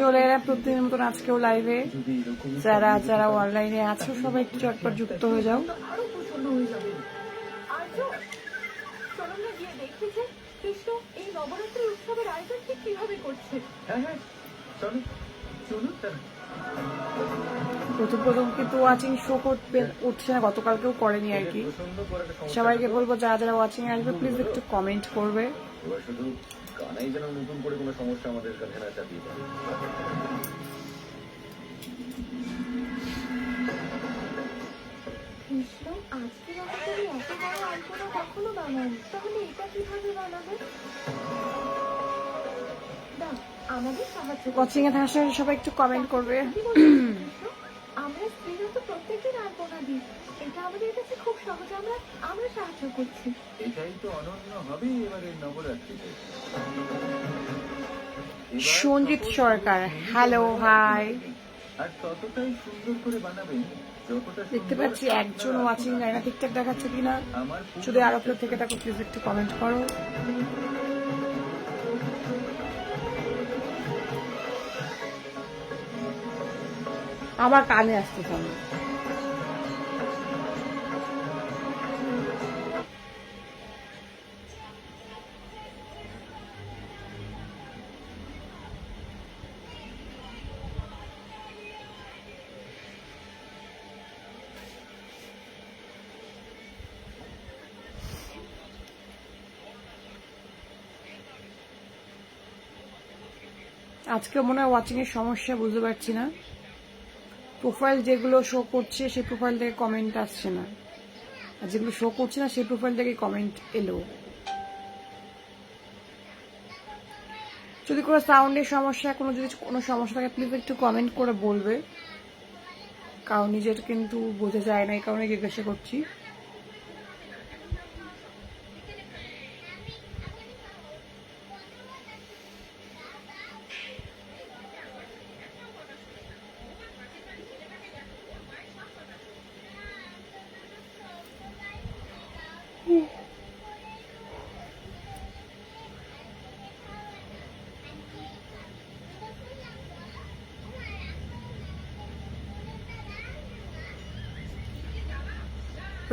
চলে এলাম প্রতিদিনের মতন আজকেও লাইভে যারা যারা অনলাইনে আছো সবাই একটু চটপট যুক্ত হয়ে যাও। হয়ে যাবে। আর্য চলো না গিয়ে দেখি যে কৃষ্ণ এই নবরাত্রি উৎসবের আয়োজন ঠিক কীভাবে করছে। হ্যাঁ হ্যাঁ প্রথম প্রথম কিন্তু ওয়াচিং শো করতে উঠছে না গতকালকেও করেনি আর কি। সবাইকে বলব যারা যারা ওয়াচিং আসবে প্লিজ একটু কমেন্ট করবে। শুধু কানাই যেন নতুন করে কোনো সমস্যা আমাদের কাছে না চাপিয়ে দেয়। কৃষ্ণ আজকে নবরাত্রি এত বড় আলপনা কখনো বানায়নি তাহলে এটা কীভাবে বানাবে? আমাদের সাহায্য। ওয়াচিং এ থাকার সবাই একটু কমেন্ট করবে। কি বলছো, কৃষ্ণ? আমরা স্ত্রীরা তো প্রত্যেকদিন আলপনা দিই এটা আমাদের কাছে খুব সহজ। আমরা আমরা সাহায্য করছি। এটাই তো অনন্য হবে এবারের নবরাত্রিতে। Sanjit Sarkar hello hi. আর ততটাই সুন্দর করে বানাবেন দেখতে পাচ্ছি একজন ওয়াচিং যায় না ঠিকঠাক দেখাচ্ছে কিনা? যদি আরও থেকে থাকো প্লিজ একটু কমেন্ট করো। আমার কানে আসতে চান আজকে মনে হয় ওয়াচিং এর সমস্যা বুঝতে পারছি না। প্রোফাইল যেগুলো শো করছে, সেই প্রোফাইল থেকে কমেন্ট আসছে না। আর যেগুলো শো করছে না, সেই প্রোফাইল থেকে কমেন্ট এলো। যদি কোনো সাউন্ডের সমস্যা, কোনো যদি কোনো সমস্যা থাকে প্লিজ একটু কমেন্ট করে বলবে। কারণ নিজের কিন্তু বোঝা যায় না, এই কারণে জিজ্ঞাসা করছি।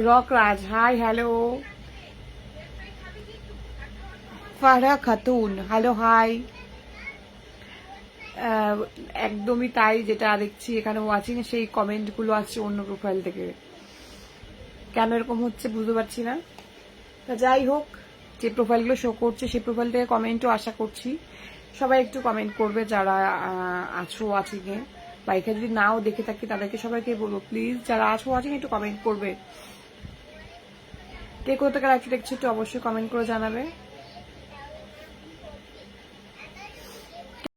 রক রাজ হাই হ্যালো ফারা খাতুন হ্যালো হাই একদমই তাই যেটা দেখছি এখানে ওয়াচিং সেই কমেন্টগুলো আসছে অন্য প্রোফাইল থেকে। কেন এরকম হচ্ছে বুঝতে পারছি না। তা যাই হোক, যে প্রোফাইলগুলো শো করছে, সেই প্রোফাইল থেকে কমেন্টও আশা করছি। সবাই একটু কমেন্ট করবে যারা আছো ওয়াচিংয়ে বা এখানে যদি নাও দেখে থাকি, তাদেরকে সবাইকে বলব প্লিজ যারা আছো ওয়াচিং একটু কমেন্ট করবে। কে কোথা থেকে দেখছ একটু অবশ্যই কমেন্ট করে জানাবে।